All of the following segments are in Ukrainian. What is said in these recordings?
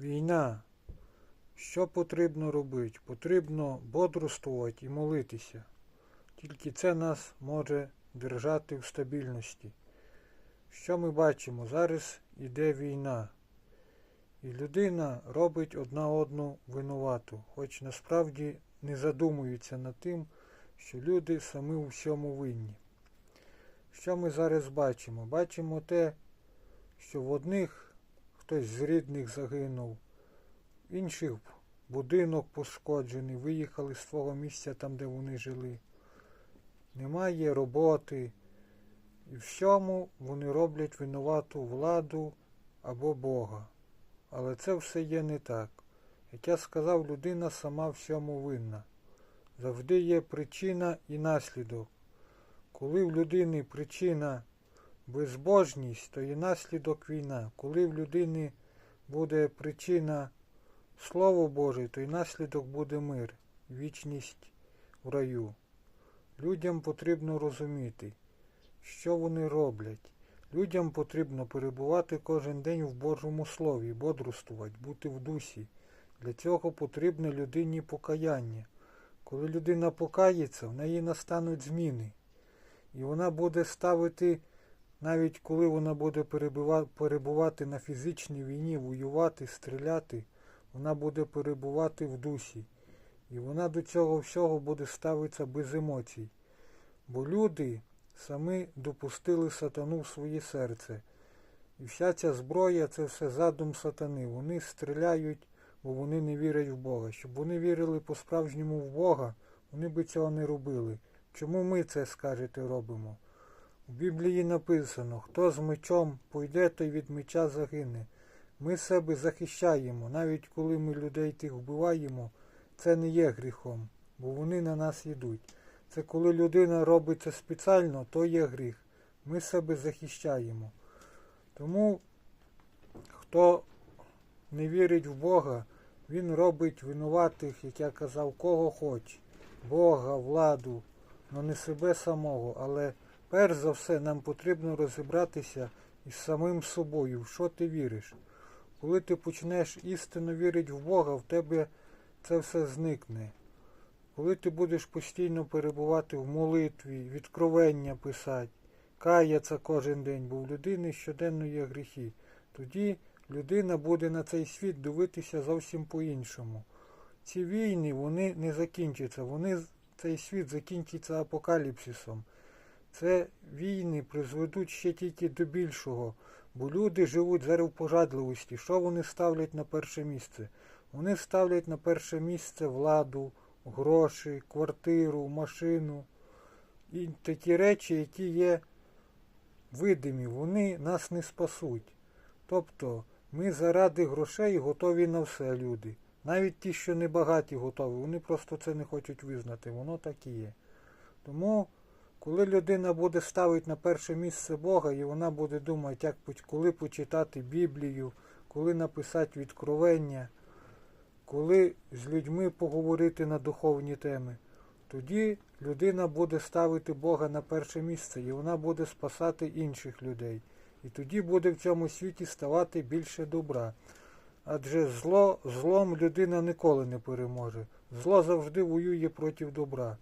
Війна. Що потрібно робити? Потрібно бодрствувати і молитися. Тільки це нас може держати в стабільності. Що ми бачимо? Зараз іде війна. І людина робить одна одну винувату, хоч насправді не задумується над тим, що люди самі у всьому винні. Що ми зараз бачимо? Бачимо те, що в одних хтось з рідних загинув, інших будинок пошкоджений, виїхали з свого місця там, де вони жили. Немає роботи. І всьому вони роблять винувату владу або Бога. Але це все є не так. Як я сказав, людина сама всьому винна. Завжди є причина і наслідок. Коли в людини причина безбожність, то і наслідок війна. Коли в людини буде причина Слово Боже, то й наслідок буде мир, вічність в раю. Людям потрібно розуміти, що вони роблять. Людям потрібно перебувати кожен день в Божому Слові, бодрствувати, бути в дусі. Для цього потрібне людині покаяння. Коли людина покається, в неї настануть зміни. І вона буде ставити, навіть коли вона буде перебувати на фізичній війні, воювати, стріляти, вона буде перебувати в дусі. І вона до цього всього буде ставитися без емоцій. Бо люди самі допустили сатану в своє серце. І вся ця зброя це все задум сатани. Вони стріляють, бо вони не вірять в Бога. Щоб вони вірили по-справжньому в Бога, вони би цього не робили. Чому ми це, скажете, робимо? У Біблії написано, хто з мечом пойде, той від меча загине. Ми себе захищаємо, навіть коли ми людей тих вбиваємо, це не є гріхом, бо вони на нас йдуть. Це коли людина робить це спеціально, то є гріх. Ми себе захищаємо. Тому хто не вірить в Бога, він робить винуватих, як я казав, кого хоче. Бога, владу, але не себе самого. Але перш за все нам потрібно розібратися із самим собою, в що ти віриш. Коли ти почнеш істинно вірити в Бога, в тебе це все зникне. Коли ти будеш постійно перебувати в молитві, відкровення писати, каятися кожен день, бо в людини щоденно є гріхи, тоді людина буде на цей світ дивитися зовсім по-іншому. Ці війни вони не закінчаться, вони цей світ закінчиться апокаліпсисом. Це війни призведуть ще тільки до більшого, бо люди живуть зараз в пожадливості. Що вони ставлять на перше місце? Вони ставлять на перше місце владу, гроші, квартиру, машину і такі речі, які є видимі, вони нас не спасуть. Тобто ми заради грошей готові на все люди. Навіть ті, що не багаті готові, вони просто це не хочуть визнати. Воно так і є. Тому, коли людина буде ставити на перше місце Бога, і вона буде думати, як коли почитати Біблію, коли написати відкровення, коли з людьми поговорити на духовні теми, тоді людина буде ставити Бога на перше місце і вона буде спасати інших людей. І тоді буде в цьому світі ставати більше добра. Адже зло, злом людина ніколи не переможе. Зло завжди воює проти добра.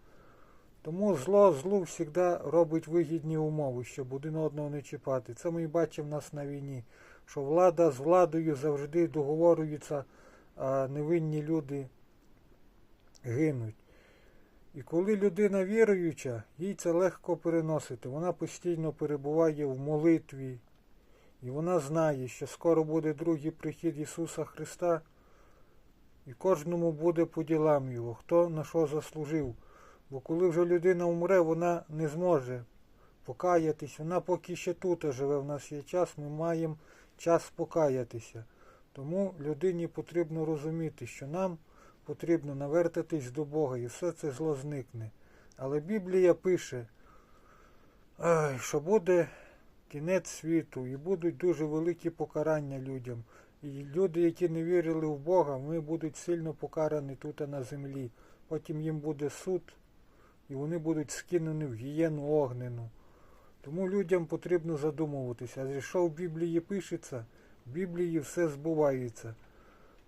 Тому зло злу завжди робить вигідні умови, щоб один одного не чіпати. Це ми і бачимо в нас на війні, що влада з владою завжди договорюється, а невинні люди гинуть. І коли людина віруюча, їй це легко переносити. Вона постійно перебуває в молитві, і вона знає, що скоро буде другий прихід Ісуса Христа, і кожному буде по ділам Його, хто на що заслужив. Бо коли вже людина умре, вона не зможе покаятись. Вона поки ще тут живе, в нас є час, ми маємо час покаятися. Тому людині потрібно розуміти, що нам потрібно навертатись до Бога і все це зло зникне. Але Біблія пише, що буде кінець світу і будуть дуже великі покарання людям. І люди, які не вірили в Бога, вони будуть сильно покарані тут на землі. Потім їм буде суд, і вони будуть скинені в гієну огнену. Тому людям потрібно задумуватися. Адже що в Біблії пишеться, в Біблії все збувається.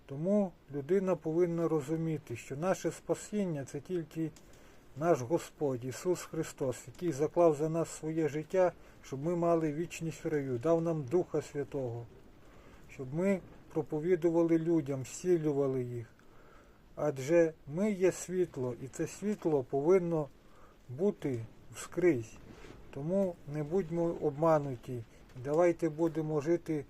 Тому людина повинна розуміти, що наше спасіння це тільки наш Господь Ісус Христос, який заклав за нас своє життя, щоб ми мали вічність в раю, дав нам Духа Святого, щоб ми проповідували людям, зцілювали їх. Адже ми є світло, і це світло повинно бути вскрізь. Тому не будьмо обмануті. Давайте будемо жити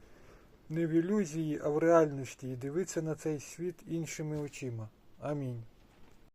не в ілюзії, а в реальності і дивитися на цей світ іншими очима. Амінь.